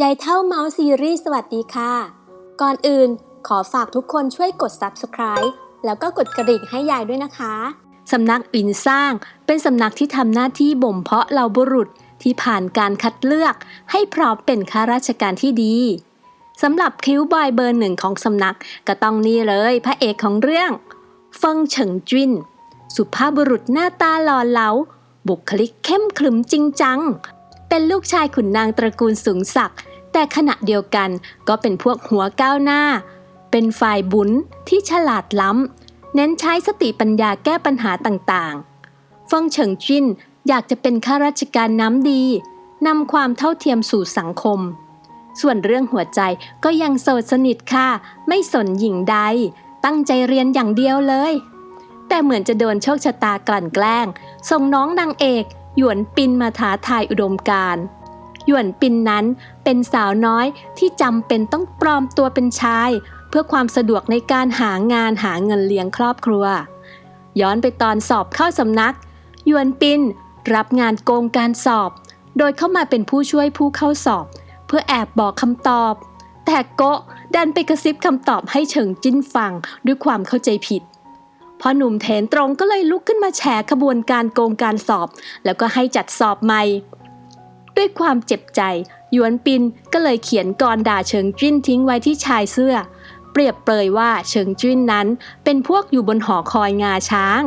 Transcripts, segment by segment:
ยายเท่าเมาส์ซีรีส์สวัสดีค่ะ ก่อนอื่นขอฝากทุกคนช่วยกด subscribe แล้วก็กดกระดิ่งให้ยายด้วยนะคะ สำนักอินสร้าง เป็นสำนักที่ทำหน้าที่บ่มเพาะเหล่าบุรุษที่ผ่านการคัดเลือก ให้พร้อมเป็นข้าราชการที่ดีสำหรับคิวบอยเบอร์หนึ่งของสำนักก็ต้องนี่เลยพระเอกของเรื่องเฟิงเฉิงจินสุภาพบุรุษหน้าตาหล่อเหลาบุคลิกเข้มขรึมจริงจัง เป็นลูกชายขุนนางตระกูลสูงศักดิ์แต่ขณะเดียวกันก็เป็นพวกหัวก้าวหน้า เป็นฝ่ายบุญที่ฉลาดล้ำ เน้นใช้สติปัญญาแก้ปัญหาต่างๆฟงเฉิงจินอยากจะเป็นข้าราชการน้ำดีนำความเท่าเทียมสู่สังคม ส่วนเรื่องหัวใจก็ยังโสดสนิทค่ะ ไม่สนหญิงใด ตั้งใจเรียนอย่างเดียวเลย แต่เหมือนจะโดนโชคชะตากลั่นแกล้ง ส่งน้องนางเอก หยวนปินมาท้าทายอุดมการณ์หยวนปินนั้นเป็นสาวน้อยที่จำเป็นต้องปลอมตัวเป็นชาย เพื่อความสะดวกในการหางานหาเงินเลี้ยงครอบครัว ย้อนไปตอนสอบเข้าสำนักหยวนปินรับงานโกงการสอบ โดยเข้ามาเป็นผู้ช่วยผู้เข้าสอบ เพื่อแอบบอกคำตอบ แต่โกดันไปกระซิบคำตอบให้เฉิงจิ้นฟังด้วยความเข้าใจผิด พอหนุ่มเถนตรงก็เลยลุกขึ้นมาแฉขบวนการโกงการสอบ แล้วก็ให้จัดสอบใหม่ ด้วยความเจ็บใจหยวนปินก็เลยเขียนกรด่าเฉิงจิ้นทิ้งไว้ที่ชายเสื้อ เปรียบเปรยว่าเฉิงจิ้นนั้นเป็นพวกอยู่บนหอคอยงาช้าง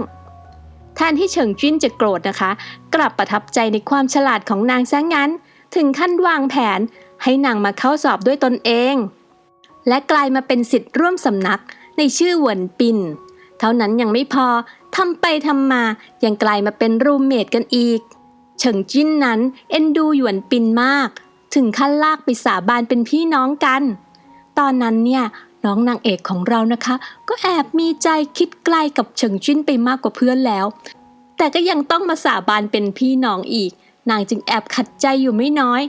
แทนที่เฉิงจิ้นจะโกรธนะคะ กลับประทับใจในความฉลาดของนางซะงั้น ถึงขั้นวางแผนให้นางมาเข้าสอบด้วยตนเอง และกลายมาเป็นสิทธิ์ร่วมสำนักในชื่อหวนปิน ท่านั้นยังไม่พอทำไปทำมายังกลายมาเป็นรูมเมทกันอีก เฉิงจิ้นนั้นเอ็นดูหยวนปินมาก ถึงขั้นลากไปสาบานเป็นพี่น้องกัน ตอนนั้นเนี่ยน้องนางเอกของเรานะคะ ก็แอบมีใจคิดไกลกับเฉิงจิ้นไปมากกว่าเพื่อนแล้ว แต่ก็ยังต้องมาสาบานเป็นพี่น้องอีก นางจึงแอบขัดใจอยู่ไม่น้อย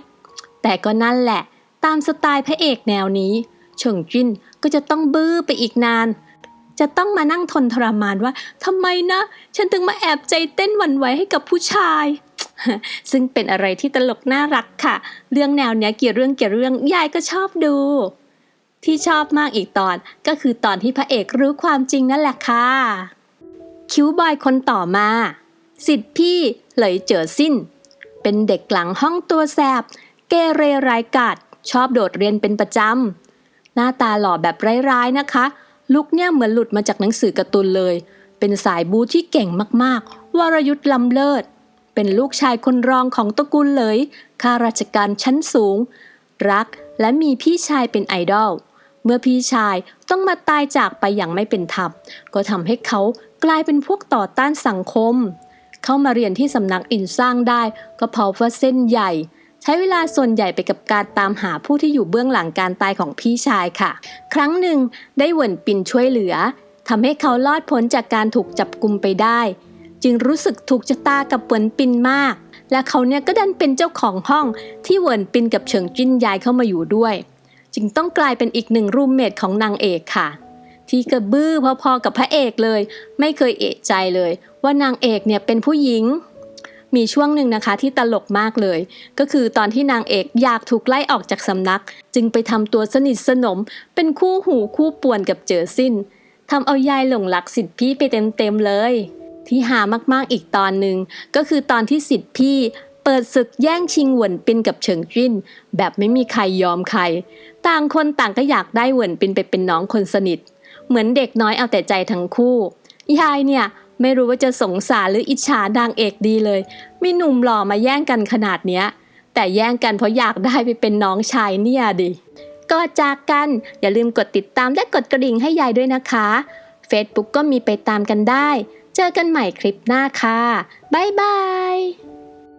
แต่ก็นั่นแหละ ตามสไตล์พระเอกแนวนี้ เฉิงจิ้นก็จะต้องบื้อไปอีกนาน จะต้องมานั่งทนทรมานว่าทำไมนะ ฉันถึงมาแอบใจเต้นหวั่นไหวให้กับผู้ชาย ซึ่งเป็นอะไรที่ตลกน่ารักค่ะ เรื่องแนวเนี้ยเกี่ยวเรื่องเกี่ยวเรื่องยายก็ชอบดู ที่ชอบมากอีกตอนก็คือตอนที่พระเอกรู้ความจริงนั่นแหละค่ะ คิวบอยคนต่อมาสิทธิ์พี่เหลยเจอสิ้น เป็นเด็กหลังห้องตัวแสบ เกเรรายกาดชอบโดดเรียนเป็นประจำหน้าตาหล่อแบบร้ายๆนะคะ ลุกเนี่ยเหมือนหลุดมาจากหนังสือการ์ตูนเลย เป็นสายบูที่เก่งมากๆ วรยุทธ์ลำเลิศ เป็นลูกชายคนรองของตระกูลเลยข้าราชการชั้นสูง รักและมีพี่ชายเป็นไอดอล เมื่อพี่ชายต้องมาตายจากไปอย่างไม่เป็นธรรม ก็ทำให้เขากลายเป็นพวกต่อต้านสังคม เข้ามาเรียนที่สำนักอินสร้างได้ ก็เพราะว่าเส้นใหญ่ ใช้เวลาส่วนใหญ่ไปกับการตามหาผู้ที่อยู่เบื้องหลังการตายของพี่ชายค่ะ ครั้งหนึ่งได้เหวินปินช่วยเหลือทำให้เขารอดพ้นจากการถูกจับกุมไปได้ จึงรู้สึกถูกชะตากับเหวินปินมาก และเขาเนี่ยก็ดันเป็นเจ้าของห้องที่เหวินปินกับเฉิงจิ้นย้ายเข้ามาอยู่ด้วย จึงต้องกลายเป็นอีกหนึ่งรูมเมทของนางเอกค่ะ ที่กระบื้อพอๆกับพระเอกเลย ไม่เคยเอะใจเลย ว่านางเอกเนี่ยเป็นผู้หญิง มีช่วงหนึ่งนะคะที่ตลกมากเลย ก็คือตอนที่นางเอกอยากถูกไล่ออกจากสำนัก จึงไปทำตัวสนิทสนม เป็นคู่หูคู่ป่วนกับเจอสิ้นทำเอายายหลงรักสิทธิพี่ไปเต็มๆเลย ที่หามากๆอีกตอนหนึ่งก็คือตอนที่สิทธิพี่เปิดศึกแย่งชิงเหวินปินกับเฉิงจิ้น แบบไม่มีใครยอมใคร ต่างคนต่างก็อยากได้เหวินปินไปเป็นน้องคนสนิท เหมือนเด็กน้อยเอาแต่ใจทั้งคู่ ยายเนี่ย ไม่รู้ว่าจะสงสารหรืออิจฉานางเอกดีเลย มีหนุ่มหล่อมาแย่งกันขนาดเนี้ย แต่แย่งกันเพราะอยากได้ไปเป็นน้องชายเนี่ยดิก็จากกันอย่าลืมกดติดตามและกดกระดิ่งให้ยายด้วยนะคะ Facebook ก็มีไปตามกันได้ เจอกันใหม่คลิปหน้าค่ะ บ๊ายบาย